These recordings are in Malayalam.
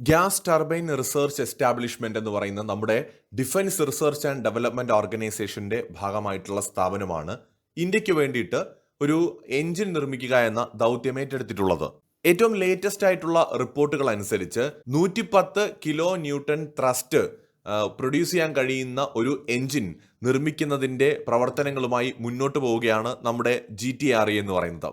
ഗ്യാസ് ടർബൈൻ റിസർച്ച് എസ്റ്റാബ്ലിഷ്മെന്റ് എന്ന് പറയുന്ന നമ്മുടെ ഡിഫൻസ് റിസർച്ച് ആൻഡ് ഡെവലപ്മെന്റ് ഓർഗനൈസേഷന്റെ ഭാഗമായിട്ടുള്ള സ്ഥാപനമാണ് ഇന്ത്യയ്ക്ക് വേണ്ടിയിട്ട് ഒരു എഞ്ചിൻ നിർമ്മിക്കുക എന്ന ദൗത്യം ഏറ്റെടുത്തിട്ടുള്ളത്. ഏറ്റവും ലേറ്റസ്റ്റ് ആയിട്ടുള്ള റിപ്പോർട്ടുകൾ അനുസരിച്ച് നൂറ്റിപ്പത്ത് കിലോ ന്യൂട്ടൺ ത്രസ്റ്റ് പ്രൊഡ്യൂസ് ചെയ്യാൻ കഴിയുന്ന ഒരു എഞ്ചിൻ നിർമ്മിക്കുന്നതിന്റെ പ്രവർത്തനങ്ങളുമായി മുന്നോട്ട് പോവുകയാണ് നമ്മുടെ ജി ടി ആർ എന്ന് പറയുന്നത്.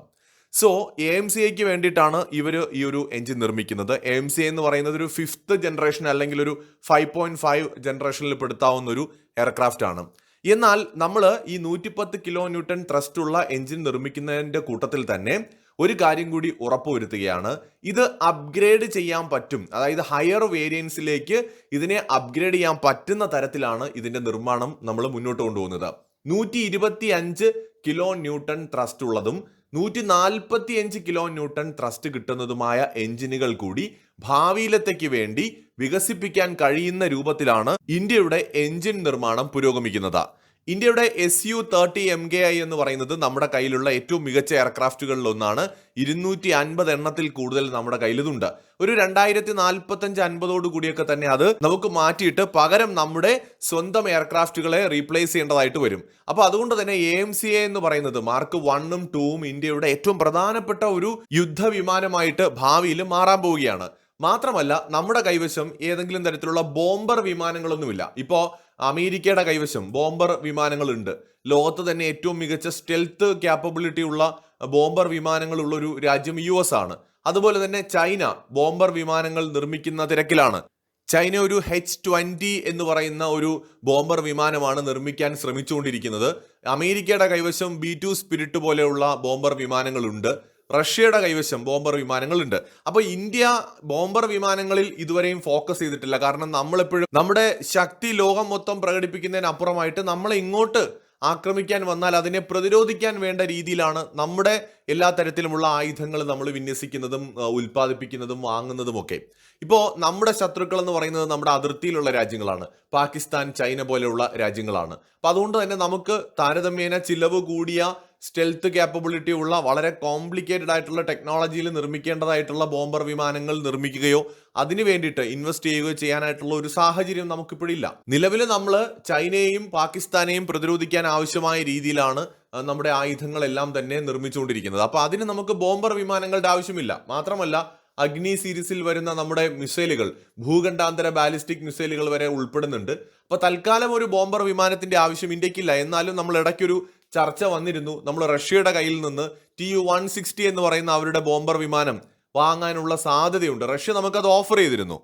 സോ എ എം സി ഐക്ക് വേണ്ടിയിട്ടാണ് ഇവർ ഈ ഒരു എഞ്ചിൻ നിർമ്മിക്കുന്നത്. എ എം സി എന്ന് പറയുന്നത് ഒരു ഫിഫ്ത്ത് ജനറേഷൻ അല്ലെങ്കിൽ ഒരു ഫൈവ് പോയിന്റ് ഫൈവ് ജനറേഷനിൽ പെടുത്താവുന്ന ഒരു എയർക്രാഫ്റ്റ് ആണ്. എന്നാൽ നമ്മൾ ഈ നൂറ്റിപ്പത്ത് കിലോ ന്യൂട്ടൺ ത്രസ്റ്റ് ഉള്ള എഞ്ചിൻ നിർമ്മിക്കുന്നതിന്റെ കൂട്ടത്തിൽ തന്നെ ഒരു കാര്യം കൂടി ഉറപ്പുവരുത്തുകയാണ്. ഇത് അപ്ഗ്രേഡ് ചെയ്യാൻ പറ്റും. അതായത് ഹയർ വേരിയൻസിലേക്ക് ഇതിനെ അപ്ഗ്രേഡ് ചെയ്യാൻ പറ്റുന്ന തരത്തിലാണ് ഇതിന്റെ നിർമ്മാണം നമ്മൾ മുന്നോട്ട് കൊണ്ടുപോകുന്നത്. നൂറ്റി ഇരുപത്തി അഞ്ച് കിലോ ന്യൂട്ടൺ ത്രസ്റ്റ് ഉള്ളതും നൂറ്റി നാൽപ്പത്തി അഞ്ച് കിലോ ന്യൂട്ടൺ ത്രസ്റ്റ് കിട്ടുന്നതുമായ എഞ്ചിനുകൾ കൂടി ഭാവിയിലത്തേക്ക് വേണ്ടി വികസിപ്പിക്കാൻ കഴിയുന്ന രൂപത്തിലാണ് ഇന്ത്യയുടെ എഞ്ചിൻ നിർമ്മാണം പുരോഗമിക്കുന്നത്. ഇന്ത്യയുടെ S U thirty M K I എന്ന് പറയുന്നത് നമ്മുടെ കയ്യിലുള്ള ഏറ്റവും മികച്ച എയർക്രാഫ്റ്റുകളിൽ ഒന്നാണ്. ഇരുന്നൂറ്റി അൻപത് എണ്ണത്തിൽ കൂടുതൽ നമ്മുടെ കയ്യിലിതുണ്ട് ഒരു രണ്ടായിരത്തി നാൽപ്പത്തഞ്ച് അൻപതോട് കൂടിയൊക്കെ തന്നെ അത് നമുക്ക് മാറ്റിയിട്ട് പകരം നമ്മുടെ സ്വന്തം എയർക്രാഫ്റ്റുകളെ റീപ്ലേസ് ചെയ്യേണ്ടതായിട്ട് വരും. അപ്പോൾ അതുകൊണ്ട് തന്നെ എ എം സി എ എന്ന് പറയുന്നത് മാർക്ക് വണ്ണും ടൂവും ഇന്ത്യയുടെ ഏറ്റവും പ്രധാനപ്പെട്ട ഒരു യുദ്ധ വിമാനമായിട്ട് ഭാവിയിൽ മാറാൻ പോവുകയാണ്. മാത്രമല്ല നമ്മുടെ കൈവശം ഏതെങ്കിലും തരത്തിലുള്ള ബോംബർ വിമാനങ്ങളൊന്നുമില്ല. ഇപ്പോൾ അമേരിക്കയുടെ കൈവശം ബോംബർ വിമാനങ്ങളുണ്ട്. ലോകത്ത് തന്നെ ഏറ്റവും മികച്ച സ്റ്റെൽത്ത് ക്യാപ്പബിലിറ്റി ഉള്ള ബോംബർ വിമാനങ്ങളുള്ള ഒരു രാജ്യം യു എസ് ആണ്. അതുപോലെ തന്നെ ചൈന ബോംബർ വിമാനങ്ങൾ നിർമ്മിക്കുന്ന തിരക്കിലാണ്. ചൈന ഒരു എച്ച് ട്വന്റി എന്ന് പറയുന്ന ഒരു ബോംബർ വിമാനമാണ് നിർമ്മിക്കാൻ ശ്രമിച്ചുകൊണ്ടിരിക്കുന്നത്. അമേരിക്കയുടെ കൈവശം ബി ടു സ്പിരിറ്റ് പോലെയുള്ള ബോംബർ വിമാനങ്ങളുണ്ട്. റഷ്യയുടെ കൈവശം ബോംബർ വിമാനങ്ങളുണ്ട്. അപ്പോൾ ഇന്ത്യ ബോംബർ വിമാനങ്ങളിൽ ഇതുവരെയും ഫോക്കസ് ചെയ്തിട്ടില്ല. കാരണം നമ്മളെപ്പോഴും നമ്മുടെ ശക്തി ലോകം മൊത്തം പ്രകടിപ്പിക്കുന്നതിനപ്പുറമായിട്ട് നമ്മളെ ഇങ്ങോട്ട് ആക്രമിക്കാൻ വന്നാൽ അതിനെ പ്രതിരോധിക്കാൻ വേണ്ട രീതിയിലാണ് നമ്മുടെ എല്ലാ തരത്തിലുമുള്ള ആയുധങ്ങൾ നമ്മൾ വിന്യസിക്കുന്നതും ഉൽപ്പാദിപ്പിക്കുന്നതും വാങ്ങുന്നതും ഒക്കെ ഇപ്പോൾ നമ്മുടെ ശത്രുക്കൾ എന്ന് പറയുന്നത് നമ്മുടെ അതിർത്തിയിലുള്ള രാജ്യങ്ങളാണ്. പാകിസ്ഥാൻ ചൈന പോലെയുള്ള രാജ്യങ്ങളാണ്. അപ്പൊ അതുകൊണ്ട് തന്നെ നമുക്ക് താരതമ്യേന ചിലവ് കൂടിയ സ്റ്റെൽത്ത് ക്യാപ്പബിലിറ്റി ഉള്ള വളരെ കോംപ്ലിക്കേറ്റഡ് ആയിട്ടുള്ള ടെക്നോളജിയിൽ നിർമ്മിക്കേണ്ടതായിട്ടുള്ള ബോംബർ വിമാനങ്ങൾ നിർമ്മിക്കുകയോ അതിനു വേണ്ടിയിട്ട് ഇൻവെസ്റ്റ് ചെയ്യുകയോ ചെയ്യാനായിട്ടുള്ള ഒരു സാഹചര്യം നമുക്കിപ്പോഴില്ല നിലവിൽ നമ്മൾ ചൈനയെയും പാകിസ്ഥാനെയും പ്രതിരോധിക്കാൻ ആവശ്യമായ രീതിയിലാണ് നമ്മുടെ ആയുധങ്ങളെല്ലാം തന്നെ നിർമ്മിച്ചുകൊണ്ടിരിക്കുന്നത്. അപ്പോൾ അതിന് നമുക്ക് ബോംബർ വിമാനങ്ങളുടെ ആവശ്യമില്ല. മാത്രമല്ല അഗ്നി സീരീസിൽ വരുന്ന നമ്മുടെ മിസൈലുകൾ ഭൂഖണ്ഡാന്തര ബാലിസ്റ്റിക് മിസൈലുകൾ വരെ ഉൾപ്പെടുന്നുണ്ട്. അപ്പോൾ തൽക്കാലം ഒരു ബോംബർ വിമാനത്തിന്റെ ആവശ്യം ഇന്ത്യക്കില്ല. എന്നാലും നമ്മൾ ഇടയ്ക്കൊരു ചർച്ച വന്നിരുന്നു. നമ്മൾ റഷ്യയുടെ കയ്യിൽ നിന്ന് ടി യു വൺ സിക്സ്റ്റി എന്ന് പറയുന്ന അവരുടെ ബോംബർ വിമാനം വാങ്ങാനുള്ള സാധ്യതയുണ്ട്. റഷ്യ നമുക്കത് ഓഫർ ചെയ്തിരുന്നു.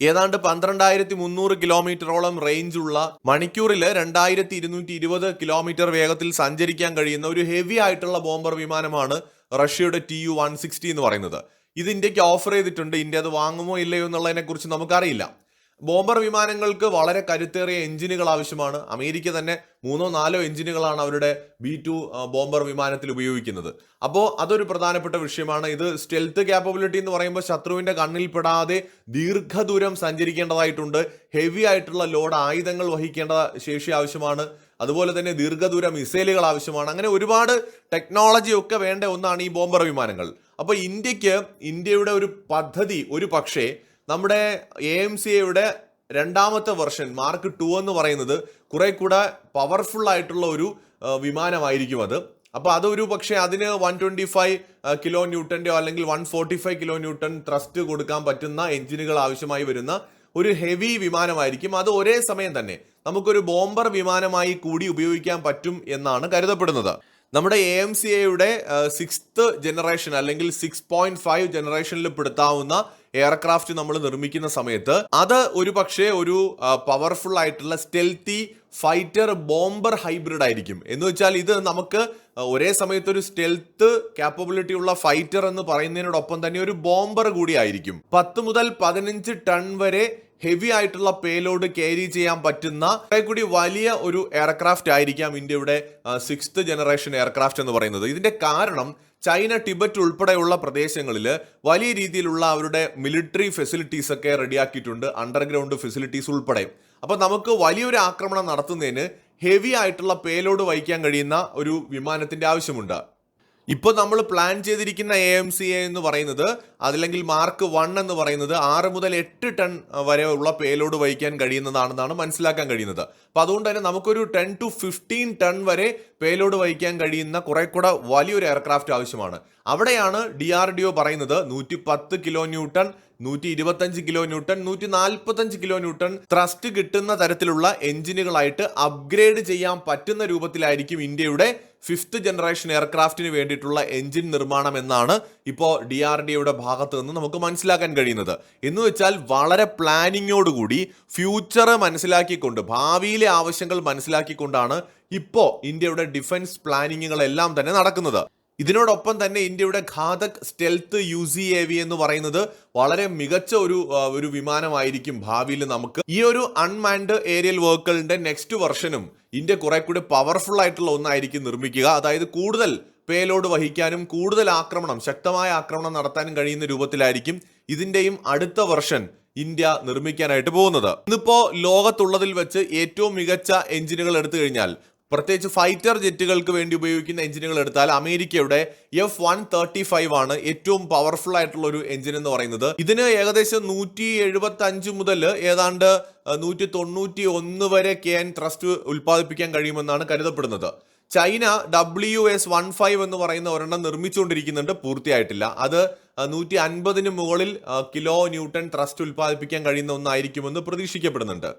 ഏതാണ്ട് പന്ത്രണ്ടായിരത്തി മുന്നൂറ് കിലോമീറ്ററോളം റേഞ്ച് ഉള്ള മണിക്കൂറിൽ രണ്ടായിരത്തി ഇരുന്നൂറ്റി ഇരുപത് കിലോമീറ്റർ വേഗത്തിൽ സഞ്ചരിക്കാൻ കഴിയുന്ന ഒരു ഹെവി ആയിട്ടുള്ള ബോംബർ വിമാനമാണ് റഷ്യയുടെ ടി യു വൺ സിക്സ്റ്റി എന്ന് പറയുന്നത്. ഇത് ഇന്ത്യയ്ക്ക് ഓഫർ ചെയ്തിട്ടുണ്ട്. ഇന്ത്യ അത് വാങ്ങുമോ ഇല്ലയോ എന്നുള്ളതിനെ കുറിച്ച് നമുക്കറിയില്ല. ബോംബർ വിമാനങ്ങൾക്ക് വളരെ കരുത്തേറിയ എഞ്ചിനുകൾ ആവശ്യമാണ്. അമേരിക്ക തന്നെ മൂന്നോ നാലോ എഞ്ചിനുകളാണ് അവരുടെ ബി ടു ബോംബർ വിമാനത്തിൽ ഉപയോഗിക്കുന്നത്. അപ്പോൾ അതൊരു പ്രധാനപ്പെട്ട വിഷയമാണ്. ഇത് സ്റ്റെൽത്ത് ക്യാപ്പബിലിറ്റി എന്ന് പറയുമ്പോൾ ശത്രുവിന്റെ കണ്ണിൽപ്പെടാതെ ദീർഘദൂരം സഞ്ചരിക്കേണ്ടതായിട്ടുണ്ട്. ഹെവി ആയിട്ടുള്ള ലോഡ് ആയുധങ്ങൾ വഹിക്കേണ്ട ശേഷി ആവശ്യമാണ്. അതുപോലെ തന്നെ ദീർഘദൂര മിസൈലുകൾ ആവശ്യമാണ്. അങ്ങനെ ഒരുപാട് ടെക്നോളജി ഒക്കെ വേണ്ട ഒന്നാണ് ഈ ബോംബർ വിമാനങ്ങൾ. അപ്പോൾ ഇന്ത്യയ്ക്ക് ഇന്ത്യയുടെ ഒരു പദ്ധതി ഒരു പക്ഷേ നമ്മുടെ എ എം സി എയുടെ രണ്ടാമത്തെ വെർഷൻ മാർക്ക് ടു എന്ന് പറയുന്നത് കുറെ കൂടെ പവർഫുൾ ആയിട്ടുള്ള ഒരു വിമാനമായിരിക്കും അത്. അപ്പോൾ അതൊരു പക്ഷേ അതിന് വൺ ട്വന്റി ഫൈവ് കിലോ ന്യൂട്ടന്റെയോ അല്ലെങ്കിൽ one forty five kilo newton thrust കൊടുക്കാൻ പറ്റുന്ന എഞ്ചിനുകൾ ആവശ്യമായി വരുന്ന ഒരു ഹെവി വിമാനമായിരിക്കും അത് ഒരേ സമയം തന്നെ. നമുക്കൊരു ബോംബർ വിമാനമായി കൂടി ഉപയോഗിക്കാൻ പറ്റും എന്നാണ് കരുതപ്പെടുന്നത്. നമ്മുടെ എ എം സി എയുടെ സിക്സ്ത് ജനറേഷൻ അല്ലെങ്കിൽ സിക്സ് പോയിന്റ് ഫൈവ് ജനറേഷനിൽ പെടുത്താവുന്ന എയർക്രാഫ്റ്റ് നമ്മൾ നിർമ്മിക്കുന്ന സമയത്ത് അത് ഒരു പക്ഷേ ഒരു പവർഫുൾ ആയിട്ടുള്ള സ്റ്റെൽത്തി ഫൈറ്റർ ബോംബർ ഹൈബ്രിഡ് ആയിരിക്കും. എന്ന് വെച്ചാൽ ഇത് നമുക്ക് ഒരേ സമയത്ത് ഒരു സ്റ്റെൽത്ത് കാപ്പബിലിറ്റി ഉള്ള ഫൈറ്റർ എന്ന് പറയുന്നതിനോടൊപ്പം തന്നെ ഒരു ബോംബർ കൂടി ആയിരിക്കും. പത്ത് മുതൽ പതിനഞ്ച് ടൺ വരെ ഹെവി ആയിട്ടുള്ള പേലോഡ് ക്യാരി ചെയ്യാൻ പറ്റുന്ന കൂടി വലിയ ഒരു എയർക്രാഫ്റ്റ് ആയിരിക്കാം ഇന്ത്യയുടെ സിക്സ്ത് ജനറേഷൻ എയർക്രാഫ്റ്റ് എന്ന് പറയുന്നത്. ഇതിന്റെ കാരണം ചൈന ടിബറ്റ് ഉൾപ്പെടെയുള്ള പ്രദേശങ്ങളിൽ വലിയ രീതിയിലുള്ള അവരുടെ മിലിറ്ററി ഫെസിലിറ്റീസ് ഒക്കെ റെഡിയാക്കിയിട്ടുണ്ട് അണ്ടർഗ്രൗണ്ട് ഫെസിലിറ്റീസ് ഉൾപ്പെടെ. അപ്പോൾ നമുക്ക് വലിയൊരു ആക്രമണം നടത്തുന്നതിന് ഹെവി ആയിട്ടുള്ള പേലോഡ് വഹിക്കാൻ കഴിയുന്ന ഒരു വിമാനത്തിന്റെ ആവശ്യമുണ്ട്. ഇപ്പോൾ നമ്മൾ പ്ലാൻ ചെയ്തിരിക്കുന്ന എ എം സി എ എന്ന് പറയുന്നത് അതല്ലെങ്കിൽ മാർക്ക് വൺ എന്ന് പറയുന്നത് ആറ് മുതൽ എട്ട് ടൺ വരെ ഉള്ള പേലോഡ് വഹിക്കാൻ കഴിയുന്നതാണെന്നാണ് മനസ്സിലാക്കാൻ കഴിയുന്നത്. അപ്പോൾ അതുകൊണ്ട് തന്നെ നമുക്കൊരു ടെൻ ടു ഫിഫ്റ്റീൻ ടൺ വരെ പേലോഡ് വഹിക്കാൻ കഴിയുന്ന കുറെ കൂടെ വലിയൊരു എയർക്രാഫ്റ്റ് ആവശ്യമാണ്. അവിടെയാണ് ഡി ആർ ഡി ഒ പറയുന്നത് നൂറ്റി പത്ത് കിലോ ന്യൂട്ടൺ നൂറ്റി ഇരുപത്തഞ്ച് കിലോ ന്യൂട്ടൺ നൂറ്റി നാൽപ്പത്തഞ്ച് കിലോ ന്യൂട്ടൺ ത്രസ്റ്റ് കിട്ടുന്ന തരത്തിലുള്ള എഞ്ചിനുകളായിട്ട് അപ്ഗ്രേഡ് ചെയ്യാൻ പറ്റുന്ന രൂപത്തിലായിരിക്കും ഇന്ത്യയുടെ ഫിഫ്ത്ത് ജനറേഷൻ എയർക്രാഫ്റ്റിന് വേണ്ടിയിട്ടുള്ള എഞ്ചിൻ നിർമ്മാണം എന്നാണ് ഇപ്പോൾ ഡി ആർ ഡി ഒയുടെ ഭാഗത്ത് നിന്ന് നമുക്ക് മനസ്സിലാക്കാൻ കഴിയുന്നത്. എന്ന് വെച്ചാൽ വളരെ പ്ലാനിങ്ങോടുകൂടി ഫ്യൂച്ചർ മനസ്സിലാക്കിക്കൊണ്ട് ഭാവിയിലെ ആവശ്യങ്ങൾ മനസ്സിലാക്കിക്കൊണ്ടാണ് ഇപ്പോൾ ഇന്ത്യയുടെ ഡിഫൻസ് പ്ലാനിങ്ങുകളെല്ലാം തന്നെ നടക്കുന്നത്. ഇതിനോടൊപ്പം തന്നെ ഇന്ത്യയുടെ Ghatak stealth U C A V എന്ന് പറയുന്നത് വളരെ മികച്ച ഒരു ഒരു വിമാനമായിരിക്കും ഭാവിയിൽ നമുക്ക്. ഈ ഒരു അൺമാൻഡ് ഏരിയൽ വർക്കുകളുടെ നെക്സ്റ്റ് വെർഷനും ഇന്ത്യ കുറെ കൂടി പവർഫുൾ ആയിട്ടുള്ള ഒന്നായിരിക്കും നിർമ്മിക്കുക. അതായത് കൂടുതൽ പേലോഡ് വഹിക്കാനും കൂടുതൽ ആക്രമണം ശക്തമായ ആക്രമണം നടത്താനും കഴിയുന്ന രൂപത്തിലായിരിക്കും ഇതിന്റെയും അടുത്ത വെർഷൻ ഇന്ത്യ നിർമ്മിക്കാനായിട്ട് പോകുന്നത്. ഇന്നിപ്പോ ലോകത്തുള്ളതിൽ വെച്ച് ഏറ്റവും മികച്ച എഞ്ചിനുകൾ എടുത്തു കഴിഞ്ഞാൽ പ്രത്യേകിച്ച് ഫൈറ്റർ ജെറ്റുകൾക്ക് വേണ്ടി ഉപയോഗിക്കുന്ന എഞ്ചിനുകൾ എടുത്താൽ അമേരിക്കയുടെ എഫ് വൺ തേർട്ടി ഫൈവ് ആണ് ഏറ്റവും പവർഫുൾ ആയിട്ടുള്ള ഒരു എഞ്ചിൻ എന്ന് പറയുന്നത്. ഇതിന് ഏകദേശം നൂറ്റി എഴുപത്തി അഞ്ച് മുതൽ ഏതാണ്ട് നൂറ്റി തൊണ്ണൂറ്റി ഒന്ന് വരെ കെ എൻ ത്രസ്റ്റ് ഉൽപ്പാദിപ്പിക്കാൻ കഴിയുമെന്നാണ് കരുതപ്പെടുന്നത്. China W S one five എന്ന് പറയുന്ന ഒരെണ്ണം നിർമ്മിച്ചുകൊണ്ടിരിക്കുന്നുണ്ട്. പൂർത്തിയായിട്ടില്ല. അത് നൂറ്റി അൻപതിന് മുകളിൽ കിലോ ന്യൂട്ടൺ ട്രസ്റ്റ് ഉൽപ്പാദിപ്പിക്കാൻ കഴിയുന്ന ഒന്നായിരിക്കുമെന്ന് പ്രതീക്ഷിക്കപ്പെടുന്നുണ്ട്.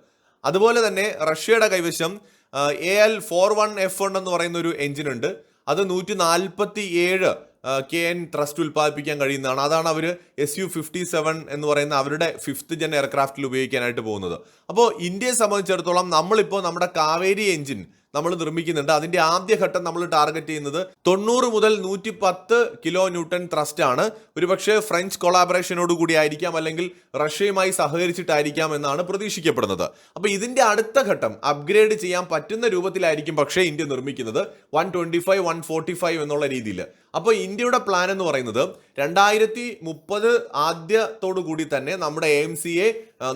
അതുപോലെ തന്നെ റഷ്യയുടെ കൈവശം A L four one F one എന്ന് പറയുന്ന ഒരു എഞ്ചിൻ ഉണ്ട് അത് നൂറ്റി നാൽപ്പത്തി ഏഴ് കെ എൻ ത്രസ്റ്റ് ഉൽപ്പാദിപ്പിക്കാൻ കഴിയുന്നതാണ്. അതാണ് അവർ എസ് യു ഫിഫ്റ്റി സെവൻ എന്ന് പറയുന്ന അവരുടെ ഫിഫ്ത്ത് ജൻ എയർക്രാഫ്റ്റിൽ ഉപയോഗിക്കാനായിട്ട് പോകുന്നത്. അപ്പോൾ ഇന്ത്യയെ സംബന്ധിച്ചിടത്തോളം നമ്മളിപ്പോൾ നമ്മുടെ കാവേരി എഞ്ചിൻ നമ്മൾ നിർമ്മിക്കുന്നുണ്ട്. അതിന്റെ ആദ്യഘട്ടം നമ്മൾ ടാർഗറ്റ് ചെയ്യുന്നത് തൊണ്ണൂറ് മുതൽ നൂറ്റി പത്ത് കിലോ ന്യൂട്ടൺ ത്രസ്റ്റ് ആണ്. ഒരുപക്ഷെ ഫ്രഞ്ച് കൊളാബറേഷനോട് കൂടി ആയിരിക്കാം അല്ലെങ്കിൽ റഷ്യയുമായി സഹകരിച്ചിട്ടായിരിക്കാം എന്നാണ് പ്രതീക്ഷിക്കപ്പെടുന്നത്. അപ്പോൾ ഇതിന്റെ അടുത്ത ഘട്ടം അപ്ഗ്രേഡ് ചെയ്യാൻ പറ്റുന്ന രൂപത്തിലായിരിക്കും പക്ഷേ ഇന്ത്യ നിർമ്മിക്കുന്നത്. One twenty five one forty five എന്നുള്ള രീതിയിൽ അപ്പോൾ ഇന്ത്യയുടെ പ്ലാൻ എന്ന് പറയുന്നത് രണ്ടായിരത്തി മുപ്പത് ആദ്യത്തോടു കൂടി തന്നെ നമ്മുടെ എ എം സിയെ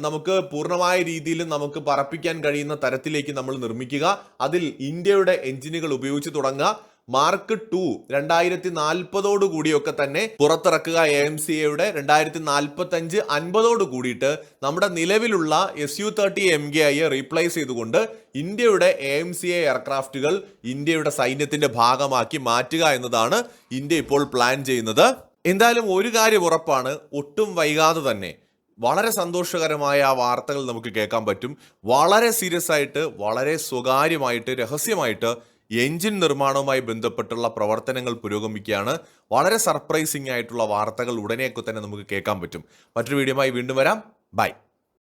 നമുക്ക് പൂർണമായ രീതിയിൽ നമുക്ക് പറപ്പിക്കാൻ കഴിയുന്ന തരത്തിലേക്ക് നമ്മൾ നിർമ്മിക്കുക. അതിൽ ഇന്ത്യയുടെ എഞ്ചിനുകൾ ഉപയോഗിച്ച് തുടങ്ങുക. മാർക്ക് ടു രണ്ടായിരത്തി നാൽപ്പതോട് കൂടിയൊക്കെ തന്നെ പുറത്തിറക്കുക എ എം സി എയുടെ രണ്ടായിരത്തി നാൽപ്പത്തി അഞ്ച് അൻപതോട് കൂടിയിട്ട് നമ്മുടെ നിലവിലുള്ള S U thirty M K ഐയെ റീപ്ലേസ് ചെയ്തുകൊണ്ട് ഇന്ത്യയുടെ എ എം സി എ എയർക്രാഫ്റ്റുകൾ ഇന്ത്യയുടെ സൈന്യത്തിന്റെ ഭാഗമാക്കി മാറ്റുക എന്നതാണ് ഇന്ത്യ ഇപ്പോൾ പ്ലാൻ ചെയ്യുന്നത്. എന്തായാലും ഒരു കാര്യം ഉറപ്പാണ് ഒട്ടും വൈകാതെ തന്നെ വളരെ സന്തോഷകരമായ ആ വാർത്തകൾ നമുക്ക് കേൾക്കാൻ പറ്റും. വളരെ സീരിയസ് ആയിട്ട് വളരെ സ്വകാര്യമായിട്ട് രഹസ്യമായിട്ട് എഞ്ചിൻ നിർമ്മാണവുമായി ബന്ധപ്പെട്ടുള്ള പ്രവർത്തനങ്ങൾ പുരോഗമിക്കുകയാണ്. വളരെ സർപ്രൈസിംഗ് ആയിട്ടുള്ള വാർത്തകൾ ഉടനെയൊക്കെ തന്നെ നമുക്ക് കേൾക്കാൻ പറ്റും. മറ്റൊരു വീഡിയോയുമായി വീണ്ടും വരാം. ബൈ.